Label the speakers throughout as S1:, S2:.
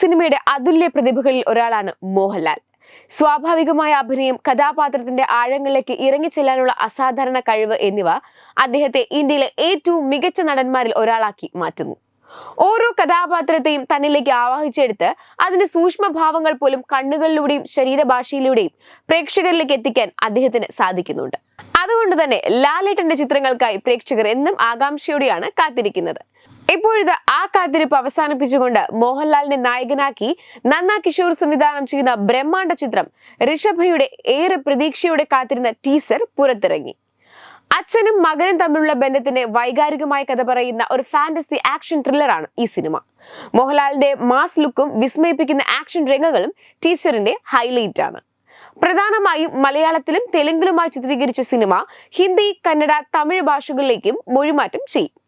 S1: സിനിമയുടെ അതുല്യ പ്രതിഭകളിൽ ഒരാളാണ് മോഹൻലാൽ. സ്വാഭാവികമായ അഭിനയം കഥാപാത്രത്തിന്റെ ആഴങ്ങളിലേക്ക് ഇറങ്ങിച്ചെല്ലാനുള്ള അസാധാരണ കഴിവ് എന്നിവ അദ്ദേഹത്തെ ഇന്ത്യയിലെ ഏറ്റവും മികച്ച നടന്മാരിൽ ഒരാളാക്കി മാറ്റുന്നു. ഓരോ കഥാപാത്രത്തെയും തന്നിലേക്ക് ആവാഹിച്ചെടുത്ത് അതിന്റെ സൂക്ഷ്മഭാവങ്ങൾ പോലും കണ്ണുകളിലൂടെയും ശരീരഭാഷയിലൂടെയും പ്രേക്ഷകരിലേക്ക് എത്തിക്കാൻ അദ്ദേഹത്തിന് സാധിക്കുന്നുണ്ട്. അതുകൊണ്ട് തന്നെ ലാലേട്ടന്റെ ചിത്രങ്ങൾക്കായി പ്രേക്ഷകർ എന്നും ആകാംക്ഷയോടെയാണ് കാത്തിരിക്കുന്നത്. ഇപ്പോഴിത് ആ കാത്തിരിപ്പ് അവസാനിപ്പിച്ചുകൊണ്ട് മോഹൻലാലിനെ നായകനാക്കി നന്ന കിഷോർ സംവിധാനം ചെയ്യുന്ന ബ്രഹ്മാണ്ഡ ചിത്രം ഋഷഭയുടെ ഏറെ പ്രതീക്ഷയോടെ കാത്തിരുന്ന ടീസർ പുറത്തിറങ്ങി. അച്ഛനും മകനും തമ്മിലുള്ള ബന്ധത്തിന്റെ വൈകാരികമായ കഥ പറയുന്ന ഒരു ഫാന്റസി ആക്ഷൻ ത്രില്ലറാണ് ഈ സിനിമ മോഹൻലാലിന്റെ മാസ് ലുക്കും വിസ്മയിപ്പിക്കുന്ന ആക്ഷൻ രംഗങ്ങളും ടീച്ചറിന്റെ ഹൈലൈറ്റ് ആണ്. പ്രധാനമായും മലയാളത്തിലും തെലുങ്കിലുമായി ചിത്രീകരിച്ച സിനിമ ഹിന്ദി കന്നഡ തമിഴ് ഭാഷകളിലേക്കും മൊഴിമാറ്റം ചെയ്യും.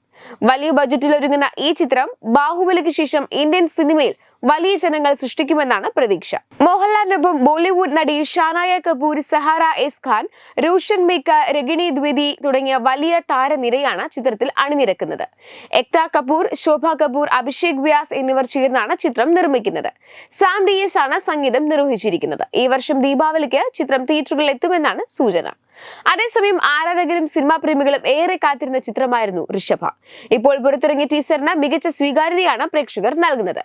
S1: വലിയ ബജറ്റിൽ ഒരുങ്ങുന്ന ഈ ചിത്രം ബാഹുബലിക്ക് ശേഷം ഇന്ത്യൻ സിനിമയിൽ വലിയ ജനങ്ങൾ സൃഷ്ടിക്കുമെന്നാണ് പ്രതീക്ഷ. മോഹൻലാലിനൊപ്പം ബോളിവുഡ് നടി ഷാനായ കപൂർ സഹാര എസ് ഖാൻ റൂഷൻ മേക്ക രഗിണി ദ്വിതി തുടങ്ങിയ വലിയ താരനിരയാണ് ചിത്രത്തിൽ അണിനിരക്കുന്നത്. എക്ത കപൂർ ശോഭ കപൂർ അഭിഷേക് വ്യാസ് എന്നിവർ ചേർന്നാണ് ചിത്രം നിർമ്മിക്കുന്നത്. സാം ഡി എസ് ആണ് സംഗീതം നിർവഹിച്ചിരിക്കുന്നത്. ഈ വർഷം ദീപാവലിക്ക് ചിത്രം തിയേറ്ററുകളിൽ എത്തുമെന്നാണ് സൂചന. അതേസമയം ആരാധകരും സിനിമാ പ്രേമികളും ഏറെ കാത്തിരുന്ന ചിത്രമായിരുന്നു ഋഷഭ. ഇപ്പോൾ പുറത്തിറങ്ങിയ ടീസറിന് മികച്ച സ്വീകാര്യതയാണ് പ്രേക്ഷകർ നൽകുന്നത്.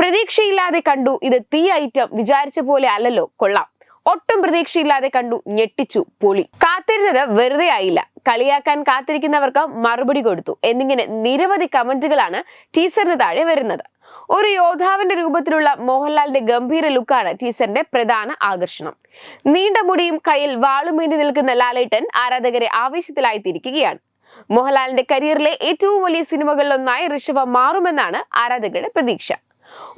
S1: പ്രതീക്ഷയില്ലാതെ കണ്ടു ഇത് തീ ഐറ്റം വിചാരിച്ച പോലെ അല്ലല്ലോ കൊള്ളാം. ഒട്ടും പ്രതീക്ഷയില്ലാതെ കണ്ടു ഞെട്ടിച്ചു പൊളി. കാത്തിരുന്നത് വെറുതെ ആയില്ല. കളിയാക്കാൻ കാത്തിരിക്കുന്നവർക്ക് മറുപടി കൊടുത്തു. എന്നിങ്ങനെ നിരവധി കമന്റുകളാണ് ടീസറിന് താഴെ വരുന്നത്. ഒരു യോദ്ധാവിന്റെ രൂപത്തിലുള്ള മോഹൻലാലിന്റെ ഗംഭീര ലുക്കാണ് ടീസറിന്റെ പ്രധാന ആകർഷണം. നീണ്ട മുടിയും കയ്യിൽ വാളുമേന്തി നിൽക്കുന്ന ലാലേട്ടൻ ആരാധകരെ ആവേശത്തിലായിത്തിരിക്കുകയാണ് മോഹൻലാലിന്റെ കരിയറിലെ ഏറ്റവും വലിയ സിനിമകളിലൊന്നായി ഋഷഭ മാറുമെന്നാണ് ആരാധകരുടെ പ്രതീക്ഷ.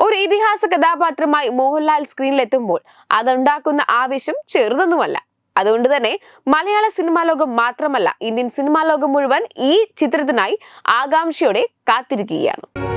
S1: ഒരു ഇതിഹാസ കഥാപാത്രമായി മോഹൻലാൽ സ്ക്രീനിലെത്തുമ്പോൾ അതുണ്ടാക്കുന്ന ആവേശം ചെറുതൊന്നുമല്ല. അതുകൊണ്ട് തന്നെ മലയാള സിനിമാ ലോകം മാത്രമല്ല ഇന്ത്യൻ സിനിമാ ലോകം മുഴുവൻ ഈ ചിത്രത്തിനായി ആകാംക്ഷയോടെ കാത്തിരിക്കുകയാണ്.